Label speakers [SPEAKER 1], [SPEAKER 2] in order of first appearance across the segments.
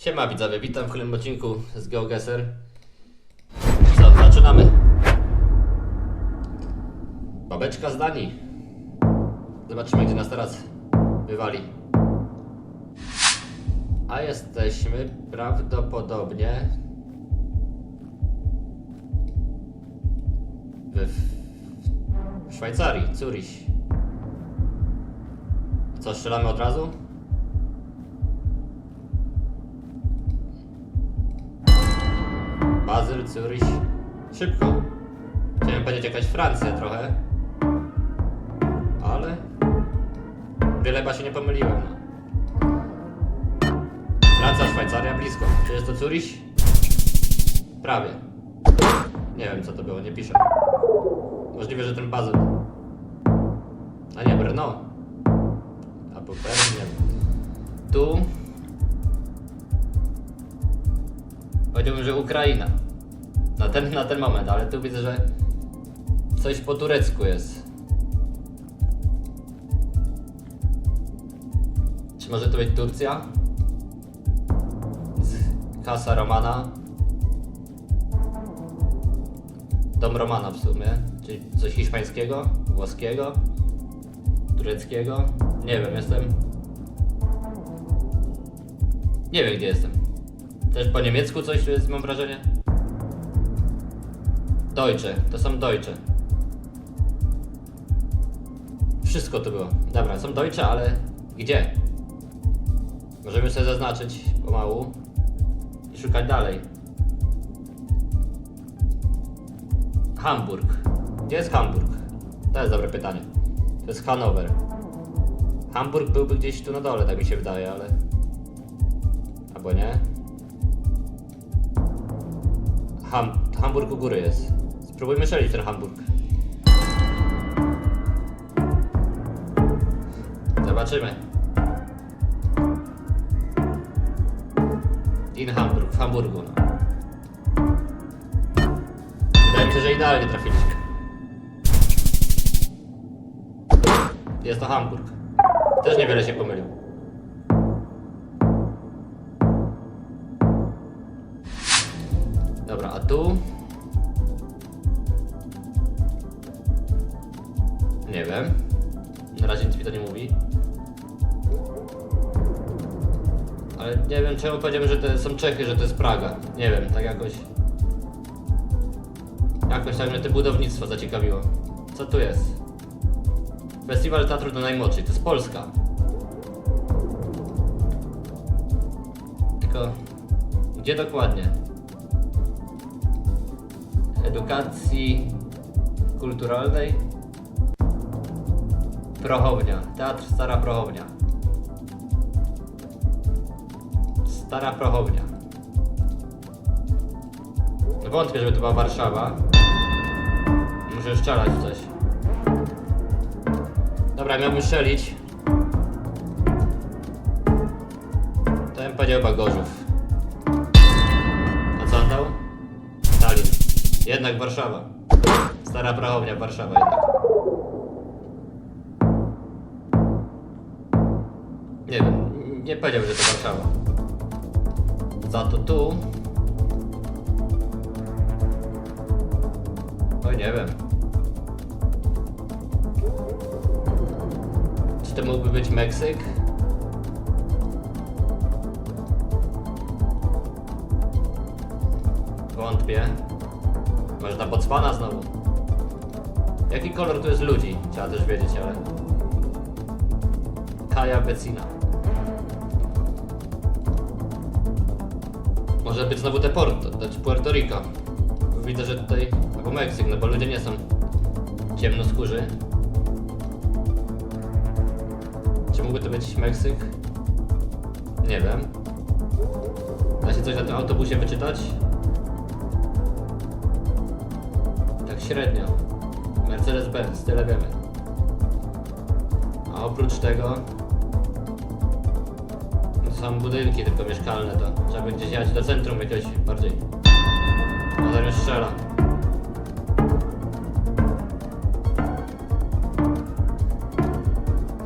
[SPEAKER 1] Siema widzowie, witam w kolejnym odcinku z GeoGuessr. Co, zaczynamy. Babeczka z Danii. Zobaczymy, gdzie nas teraz wywali. A jesteśmy prawdopodobnie w, w Szwajcarii, Zurich. Co, strzelamy od razu? Bazyl, Zurich. Szybko. Chciałem powiedzieć jakaś Francja trochę. Ale... Wiele chyba się nie pomyliłem. No. Francja, Szwajcaria blisko. Czy jest to Zurich? Prawie. Nie wiem co to było, nie piszę. Możliwe, że ten Bazyl. A nie, Brno. Albo Bern, nie wiem. Tu... Powiedziałbym, że Ukraina. Na ten, na ten moment, ale tu widzę, że coś po turecku jest. Czy może to być Turcja? Kasa Romana. Dom Romana w sumie. Czyli coś hiszpańskiego, włoskiego, tureckiego. Nie wiem, jestem. Nie wiem gdzie jestem. Też po niemiecku coś jest, mam wrażenie? Deutsche, to są Deutsche. Wszystko tu było. Dobra, są Deutsche, ale gdzie? Możemy sobie zaznaczyć pomału i szukać dalej. Hamburg. Gdzie jest Hamburg? To jest dobre pytanie. To jest Hanower. Hamburg byłby gdzieś tu na dole, tak mi się wydaje, ale... Albo nie? Ham Hamburg u góry jest. Spróbujmy strzelić ten Hamburg. Zobaczymy. In Hamburg, w Hamburgu. No. Wydaje mi się, że idealnie trafiliśmy. Jest to Hamburg. Też niewiele się pomylił. Tu? Nie wiem. Na razie nic mi to nie mówi. Ale nie wiem czemu powiedziałem, że to są Czechy, że to jest Praga. Nie wiem, tak jakoś. Jakoś tak mnie to budownictwo zaciekawiło. Co tu jest? Festiwal Teatru do Najmłodszych, to jest Polska. Tylko gdzie dokładnie? Edukacji kulturalnej. Prochownia. Teatr Stara Prochownia. Stara Prochownia. Wątpię, żeby to była Warszawa. Muszę strzelać coś. Dobra, miałbym strzelić. To bym powiedział Jednak Warszawa. Stara Prachownia, Warszawa jednak. Nie wiem, nie powiedział, że to Warszawa. Za to tu... Oj, nie wiem. Czy to mógłby być Meksyk? Wątpię. Może ta Botswana znowu. Jaki kolor tu jest ludzi? Trzeba też wiedzieć, ale... Kaja Becina. Może być znowu te Porto, to czy Puerto Rico. Widzę, że tutaj... Albo Meksyk, no bo ludzie nie są ciemnoskórzy. Czy mógłby to być Meksyk? Nie wiem. Da się coś na tym autobusie wyczytać? Średnio. Mercedes-Benz, tyle wiemy. A oprócz tego... To są budynki tylko mieszkalne, to trzeba by gdzieś jechać do centrum jakiegoś bardziej. A zamiast strzela.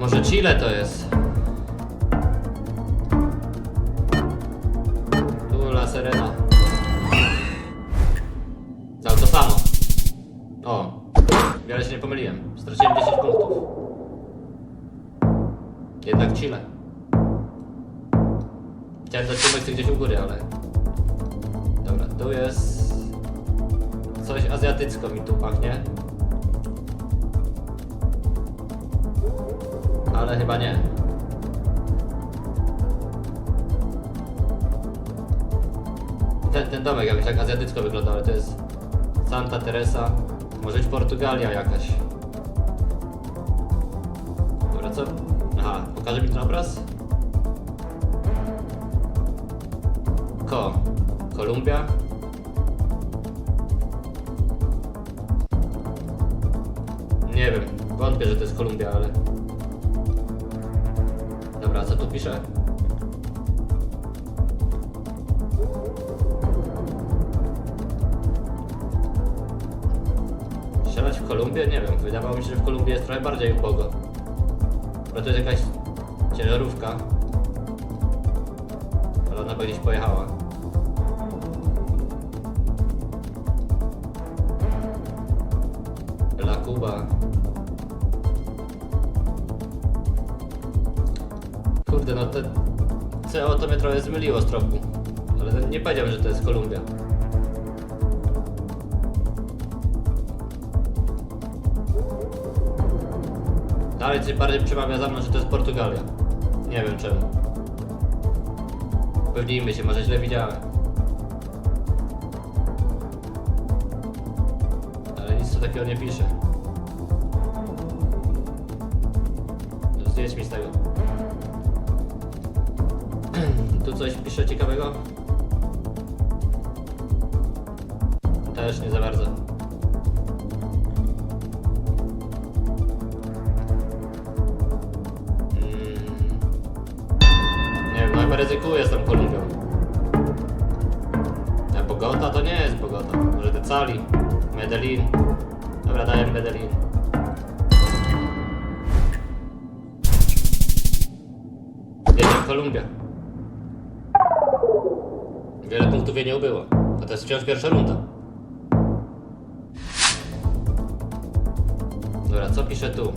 [SPEAKER 1] Może Chile to jest? Wiele się nie pomyliłem. Straciłem 10 punktów. Jednak Chile. Chciałem dać Tumeksy gdzieś u góry, ale... Dobra, tu jest... Coś azjatycko mi tu pachnie. Ale chyba nie. Ten, ten domek jakoś tak azjatycko wygląda, ale to jest Santa Teresa. Może być Portugalia jakaś. Dobra, co? Aha, pokaże mi ten obraz? Ko. Kolumbia. Nie wiem, wątpię, że to jest Kolumbia, ale... Dobra, co tu pisze? W? Nie wiem, wydawało mi się, że w Kolumbii jest trochę bardziej ubogo. Bo to jest jakaś ciężarówka. Ale ona by gdzieś pojechała. La Cuba. Kurde, no te CO to mnie trochę zmyliło z tropu. Ale nie powiedziałem, że to jest Kolumbia. Dalej coś bardziej przemawia za mną, że to jest Portugalia. Nie wiem czemu. Upewnijmy się, może źle widziałem. Ale nic tu takiego nie pisze. No, mi z tego. tu coś pisze ciekawego? Też nie za bardzo. Ryzykuję z tą Kolumbią. A Bogota to nie jest Bogota. Może te Cali, Medellin. Dobra, daję Medellin. Jednak Kolumbia. Wiele punktów jej nie ubyło. A to jest wciąż pierwsza runda. Dobra, co pisze tu?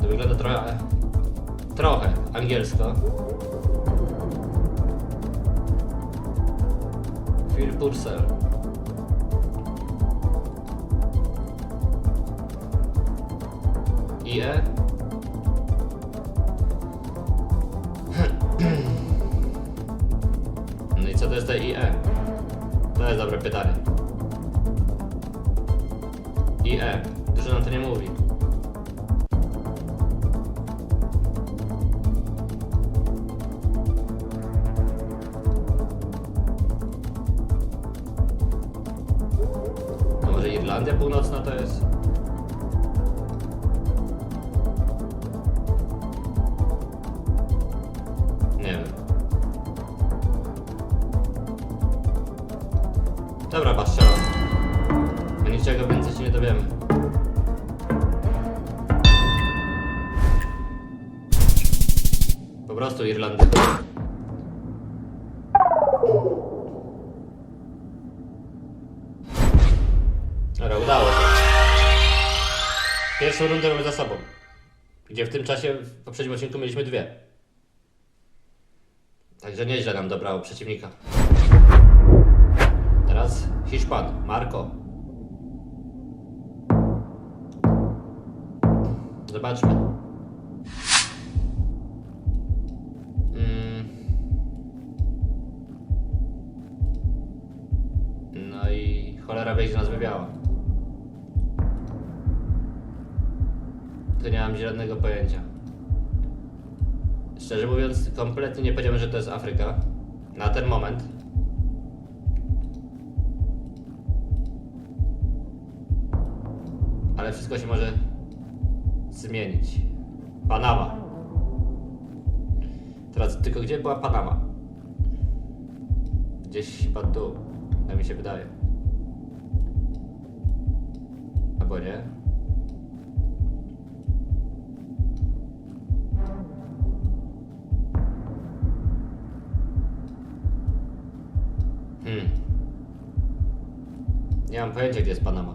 [SPEAKER 1] To wygląda trochę... Trochę angielsko. Phil Purcell. IE? No i co to jest te IE? To jest dobre pytanie. IE. Dużo nam to nie mówi. Po prostu Irlandia. Dobra, udało się. Pierwszą rundę mamy za sobą. Gdzie w tym czasie w poprzednim odcinku mieliśmy dwie. Także nieźle nam dobrało przeciwnika. Teraz Hiszpan, Marco. Zobaczmy. Wywiała. To nie mam żadnego pojęcia. Szczerze mówiąc, kompletnie nie powiedziałem, że to jest Afryka. Na ten moment. Ale wszystko się może zmienić. Panama. Teraz tylko gdzie była Panama? Gdzieś chyba tu, tak mi się wydaje. nie? Hmm. Nie mam pojęcia, gdzie jest Panama.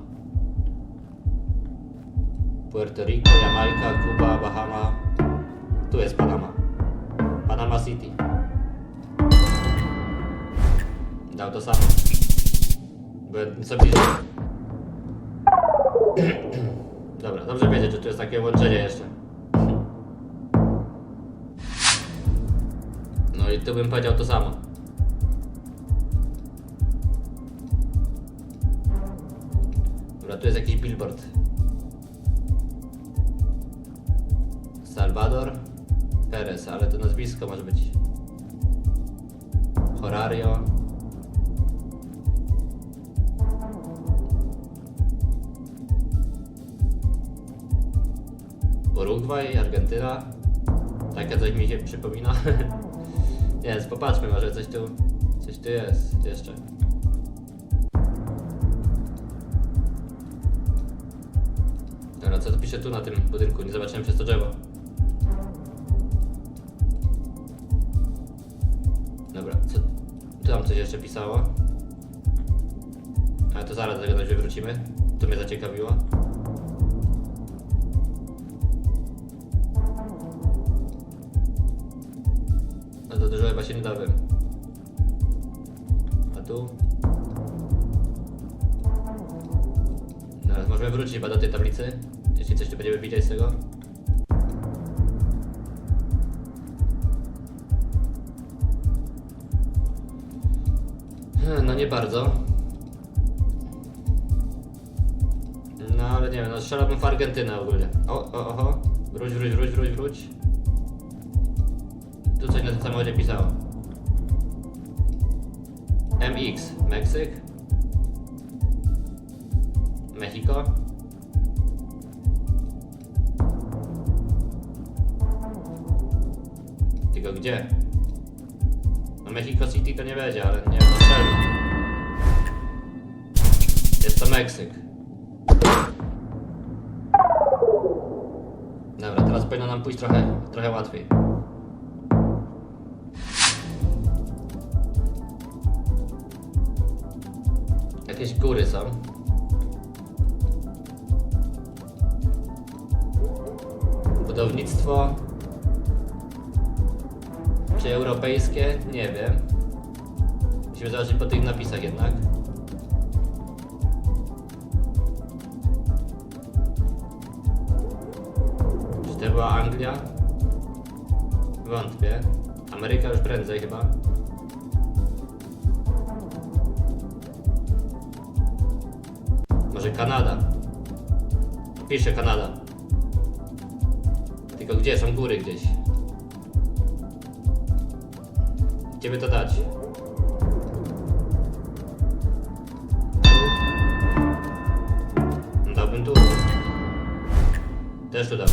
[SPEAKER 1] Puerto Rico, Jamajka, Kuba, Bahama. Tu jest Panama. Panama City. Dał to samo. Byłem sobie... Dobra, dobrze wiedzieć, że tu jest takie łączenie jeszcze. No i tu bym powiedział to samo. Dobra, tu jest jakiś billboard. Salvador Perez, ale to nazwisko może być. Horario. Urugwaj, Argentyna. Takie coś mi się przypomina. Więc popatrzmy, może coś tu, coś tu jest jeszcze. Dobra, co to pisze tu na tym budynku? Nie zobaczyłem przez to drzewo. Dobra, co... Tu tam coś jeszcze pisało. Ale to zaraz do tego wrócimy. To mnie zaciekawiło. Dużo chyba się nie dowiem. A tu? Teraz możemy wrócić chyba do tej tablicy, jeśli coś tu będziemy widzieć z tego. Hmm, No nie bardzo. No ale nie wiem, no strzelałbym w Argentynę ogólnie. O, o, oho. Wróć, wróć, wróć, wróć, wróć. Tu coś na tym samochodzie pisało. MX, Meksyk. Mexico. Tylko gdzie? No Mexico City to nie będzie, ale nie wiem. Jest to Meksyk. Dobra, teraz powinno nam pójść trochę, trochę łatwiej. Jakieś góry są. Budownictwo. Czy europejskie? Nie wiem. Musimy zobaczyć po tych napisach jednak. Czy to była Anglia? Wątpię. Ameryka już prędzej chyba. Kanada. Pisze Kanada. Tylko gdzie? Są góry gdzieś. Gdzie by to dać? Tu? Dałbym tu. Też tu. To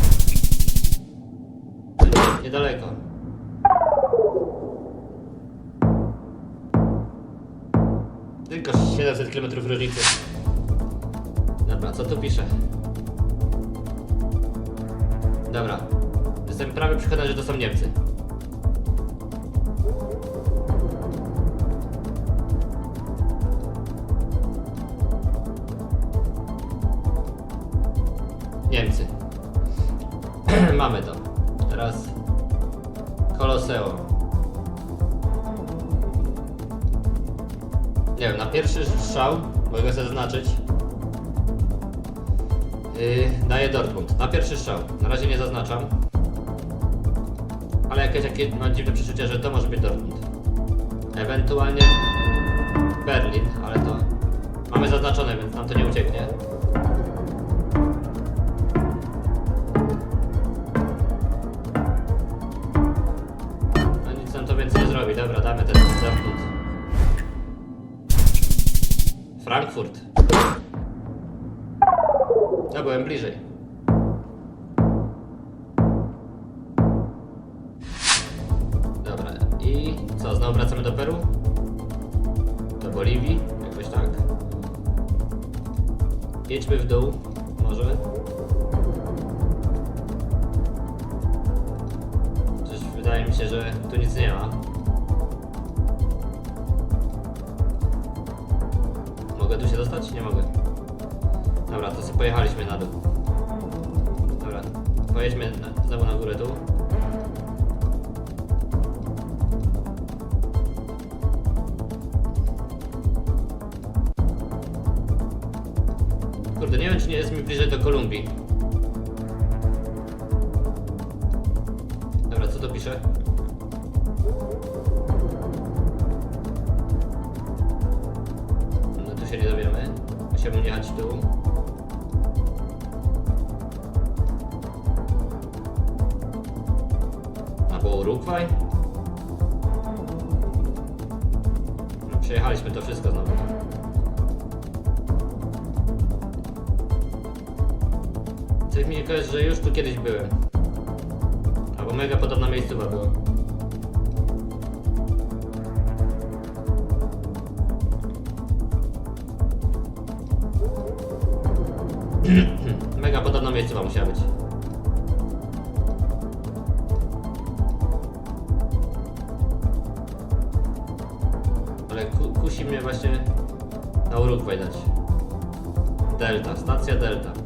[SPEAKER 1] nie- Niedaleko. Tylko 700 km różnicy. Dobra, co tu pisze? Dobra. Jestem prawie przekonany, że to są Niemcy. Niemcy. Mamy to. Teraz Koloseum. Nie wiem, na pierwszy strzał, mogę sobie zaznaczyć, Yy, daję Dortmund. Na pierwszy strzał. Na razie nie zaznaczam. Ale jakieś takie mam dziwne przeczucie, że to może być Dortmund. Ewentualnie Berlin, ale to mamy zaznaczone, więc nam to nie ucieknie. No nic nam to więcej nie zrobi. Dobra, damy ten Dortmund. Frankfurt. Ja byłem bliżej. Dobra, i co, znowu wracamy do Peru? Do Boliwii? Jakoś tak. Jedźmy w dół, może. Coś wydaje mi się, że tu nic nie ma. Mogę tu się dostać? Nie mogę. Dobra, to sobie pojechaliśmy na dół. Dobra, pojedźmy na, znowu na górę tu. Kurde, nie wiem czy nie jest mi bliżej do Kolumbii. Dobra, co to pisze? No tu się nie dowiemy. Musiałbym jechać tu. Albo Urugwaj? No, przejechaliśmy to wszystko znowu. Coś mi kojarzy, że już tu kiedyś byłem. Albo mega podobna miejscowa była. Mega podobna miejscowa musiała być. Mnie właśnie na Urugwaj dać. Delta, stacja Delta.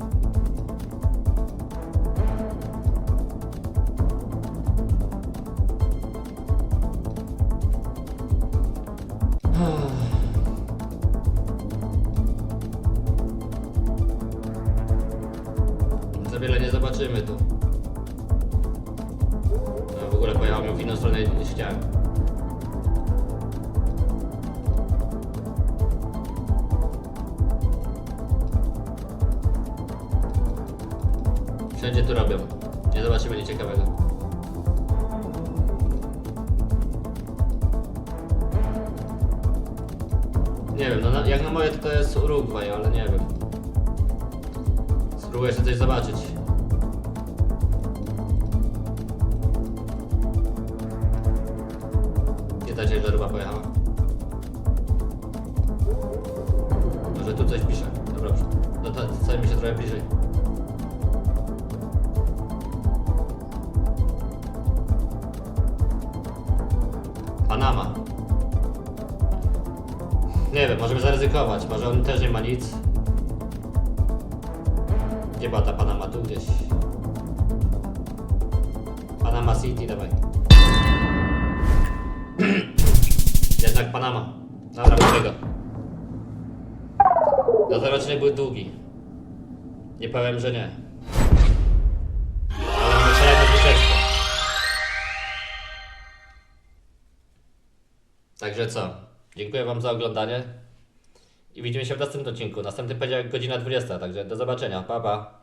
[SPEAKER 1] Nie wiem, no na, jak na moje to, to jest Urugwaj, ale nie wiem. Spróbuję jeszcze coś zobaczyć. Gdzie ta ciężarówka pojechała? Może tu coś pisze. Dobra, no mi się trochę bliżej. Panama. Nie wiem, możemy zaryzykować. Może on też nie ma nic. Gdzie była ta Panama? Tu gdzieś. Panama City, dawaj. Jednak Panama. Dobra, mamy go. Dozoroczny był długi. Nie powiem, że nie. Ale mamy kolejne zwycięstwo. Także co? Dziękuję Wam za oglądanie. I widzimy się w następnym odcinku. Następny poniedziałek godzina 20, także do zobaczenia. Pa, pa.